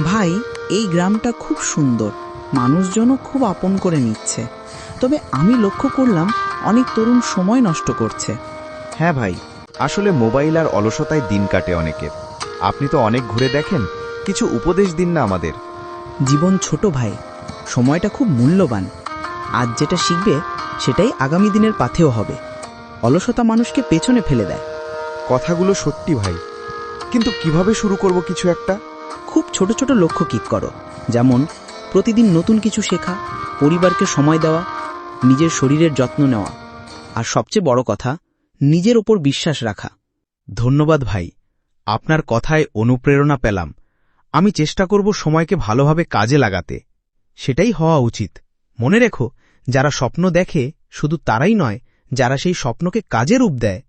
ভাই এই গ্রামটা খুব সুন্দর। মানুষজনও খুব আপন করে নিচ্ছে। তবে আমি লক্ষ্য করলাম অনেক তরুণ সময় নষ্ট করছে। হ্যাঁ ভাই আসলে মোবাইল আর অলসতায় দিন কাটে অনেকের আপনি তো অনেক ঘুরে দেখেন কিছু উপদেশ দিন না আমাদের। জীবন ছোট ভাই সময়টা খুব মূল্যবান। আজ যেটা শিখবে সেটাই আগামী দিনের পাথেও হবে। অলসতা মানুষকে পেছনে ফেলে দেয়। কথাগুলো সত্যি ভাই। কিন্তু কীভাবে শুরু করব কিছু একটা? খুব ছোট ছোট লক্ষ্য কিক করো। যেমন, প্রতিদিন নতুন কিছু শেখা, পরিবারকে সময় দেওয়া, নিজের শরীরের যত্ন নেওয়া। আর সবচেয়ে বড় কথা, নিজের ওপর বিশ্বাস রাখা। ধন্যবাদ ভাই, আপনার কথায় অনুপ্রেরণা পেলাম। আমি চেষ্টা করব সময়কে ভালোভাবে কাজে লাগাতে। সেটাই হওয়া উচিত। মনে রেখো, যারা স্বপ্ন দেখে, শুধু তারাই নয়, যারা সেই স্বপ্নকে কাজে রূপ দেয়